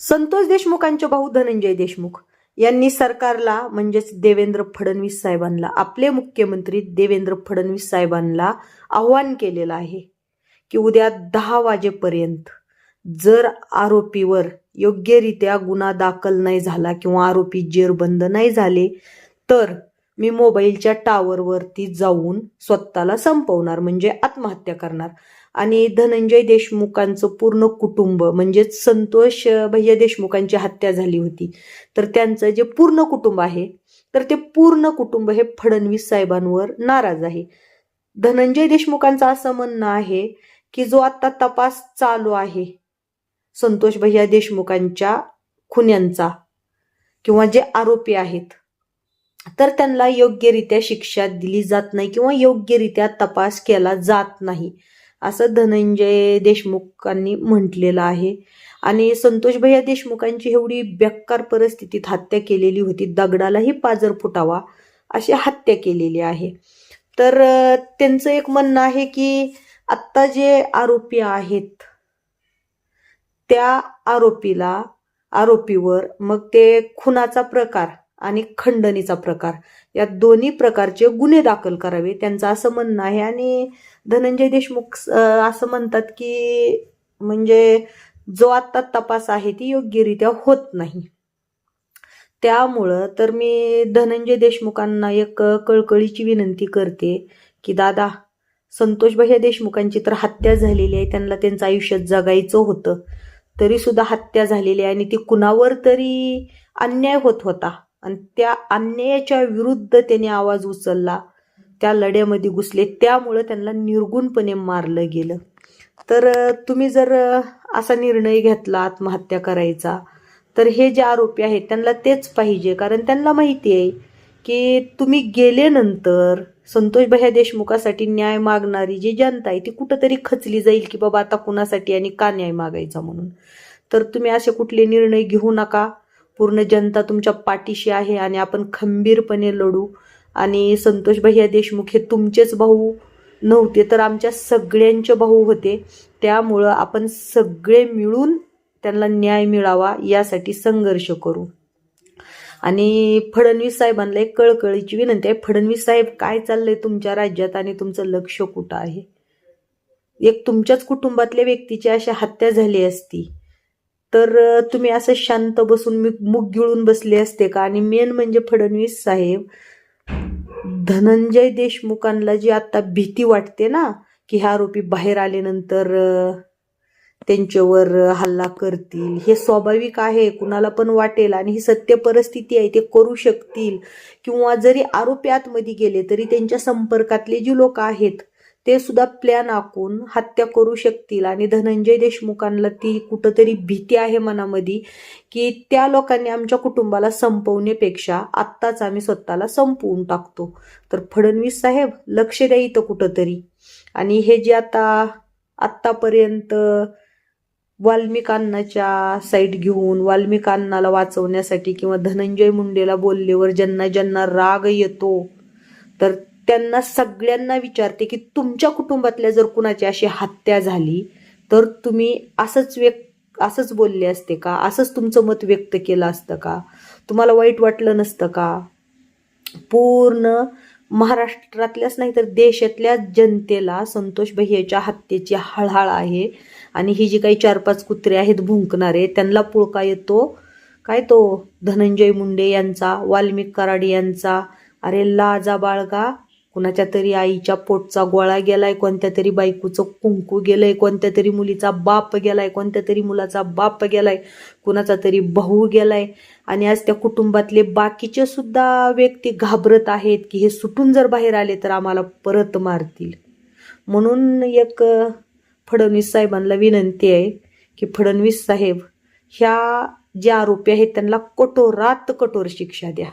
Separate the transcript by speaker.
Speaker 1: संतोष देशमुखांचे भाऊ धनंजय देशमुख यांनी सरकारला म्हणजेच देवेंद्र फडणवीस साहेबांना आपले मुख्यमंत्री देवेंद्र फडणवीस साहेबांना आव्हान केलेलं आहे की उद्या दहा वाजेपर्यंत जर आरोपीवर योग्यरित्या गुन्हा दाखल नाही झाला किंवा आरोपी जेरबंद नाही झाले तर मी मोबाईलच्या टावरवरती जाऊन स्वतःला संपवणार म्हणजे आत्महत्या करणार. आणि धनंजय देशमुखांचं पूर्ण कुटुंब म्हणजेच संतोष भैया देशमुखांची हत्या झाली होती. तर त्यांचं जे पूर्ण कुटुंब आहे तर ते पूर्ण कुटुंब हे फडणवीस साहेबांवर नाराज आहे. धनंजय देशमुखांचं असं म्हणणं आहे की जो आता तपास चालू आहे संतोष भैया देशमुखांच्या खुन्यांचा किंवा जे आरोपी आहेत तर त्यांना योग्यरित्या शिक्षा दिली जात नाही किंवा योग्यरित्या तपास केला जात नाही असं धनंजय देशमुखांनी म्हटलेलं आहे. आणि संतोष भैया देशमुखांची एवढी बेकार परिस्थितीत हत्या केलेली होती दगडालाही पाजर फुटावा अशी हत्या केलेली आहे. तर त्यांचं एक म्हणणं आहे की आत्ता जे आरोपी आहेत त्या आरोपीला आरोपीवर मग ते खुनाचा प्रकार आणि खंडणीचा प्रकार. या दोन्ही प्रकारचे गुन्हे दाखल करावे. त्यांचं असं म्हणणं आहे. आणि धनंजय देशमुख असं म्हणतात की म्हणजे जो आत्ता तपास आहे ती योग्यरित्या होत नाही. त्यामुळं तर मी धनंजय देशमुखांना एक कळकळीची विनंती करते की दादा संतोष भैया देशमुखांची तर हत्या झालेली आहे. त्यांना त्यांचं आयुष्य जगायचं होतं. तरीसुद्धा हत्या झालेली आहे आणि ती कुणावर तरी अन्याय होत होता. आणि त्या अन्यायाच्या विरुद्ध त्याने आवाज उचलला. त्या लढ्यामध्ये घुसले. त्यामुळं त्यांना निर्गुणपणे मारलं गेलं. तर तुम्ही जर असा निर्णय घेतला आत्महत्या करायचा तर हे जे आरोपी आहेत त्यांना तेच पाहिजे. कारण त्यांना माहिती आहे की तुम्ही गेल्यानंतर संतोष भैया देशमुखासाठी न्याय मागणारी जी जनता आहे ती कुठंतरी खचली जाईल की बाबा आता कुणासाठी आणि का न्याय मागायचा म्हणून. तर तुम्ही असे कुठले निर्णय घेऊ नका. पूर्ण जनता तुमच्या पाठीशी आहे आणि आपण खंबीरपणे लढू. आणि संतोष भैया देशमुख हे तुमचेच भाऊ नव्हते तर आमच्या सगळ्यांचे भाऊ होते. त्यामुळं आपण सगळे मिळून त्यांना न्याय मिळावा यासाठी संघर्ष करू. आणि फडणवीस साहेबांना एक कळकळीची विनंती आहे. फडणवीस साहेब काय चाललंय तुमच्या राज्यात आणि तुमचं लक्ष कुठं आहे? एक तुमच्याच कुटुंबातल्या व्यक्तीची अशी हत्या झाली असती. तर तुम्ही असं शांत बसून मी मुग गिळून बसले असते का? आणि मेन म्हणजे फडणवीस साहेब धनंजय देशमुखांना जी आता भीती वाटते ना की ह्या आरोपी बाहेर आल्यानंतर त्यांच्यावर हल्ला करतील हे स्वाभाविक आहे कुणाला पण वाटेल आणि ही सत्य परिस्थिती आहे ते करू शकतील. किंवा जरी आरोपी आतमध्ये गेले तरी त्यांच्या संपर्कातले जी लोक आहेत ते सुद्धा प्लॅन आखून हत्या करू शकतील. आणि धनंजय देशमुखांना ती कुठंतरी भीती आहे मनामध्ये की त्या लोकांनी आमच्या कुटुंबाला संपवण्यापेक्षा आत्ताच आम्ही स्वतःला संपवून टाकतो. तर फडणवीस साहेब लक्ष द्या इथं कुठंतरी. आणि हे जे आता आत्तापर्यंत वाल्मिकांनाच्या साईड घेऊन वाल्मिकांनाला वाचवण्यासाठी किंवा धनंजय मुंडेला बोलल्यावर ज्यांना ज्यांना राग येतो तर त्यांना सगळ्यांना विचारते की तुमच्या कुटुंबातल्या जर कुणाची अशी हत्या झाली तर तुम्ही असंच व्यक्त असंच बोलले असते का? असंच तुमचं मत व्यक्त केलं असतं का? तुम्हाला वाईट वाटलं नसतं का? पूर्ण महाराष्ट्रातल्याच नाही तर देशातल्या जनतेला संतोष भैयाच्या हत्येची हळहळ आहे आणि ही जी काही चार पाच कुत्रे आहेत भुंकणारे त्यांना पुळका येतो. काय तो? धनंजय मुंडे यांचा वाल्मिक कराड यांचा. अरे लाजा बाळगा. कुणाच्या तरी आईच्या पोटचा गोळा गेलाय कोणत्या तरी बायकोचं कुंकू गेलंय कोणत्या तरी मुलीचा बाप गेलाय कोणत्या तरी मुलाचा बाप गेलाय कुणाचा तरी भाऊ गेलाय. आणि आज त्या कुटुंबातले बाकीचे सुद्धा व्यक्ती घाबरत आहेत की हे सुटून जर बाहेर आले तर आम्हाला परत मारतील. म्हणून एक फडणवीस साहेबांना विनंती आहे की फडणवीस साहेब ह्या जे आरोपी आहेत त्यांना कठोरात कठोर शिक्षा द्या.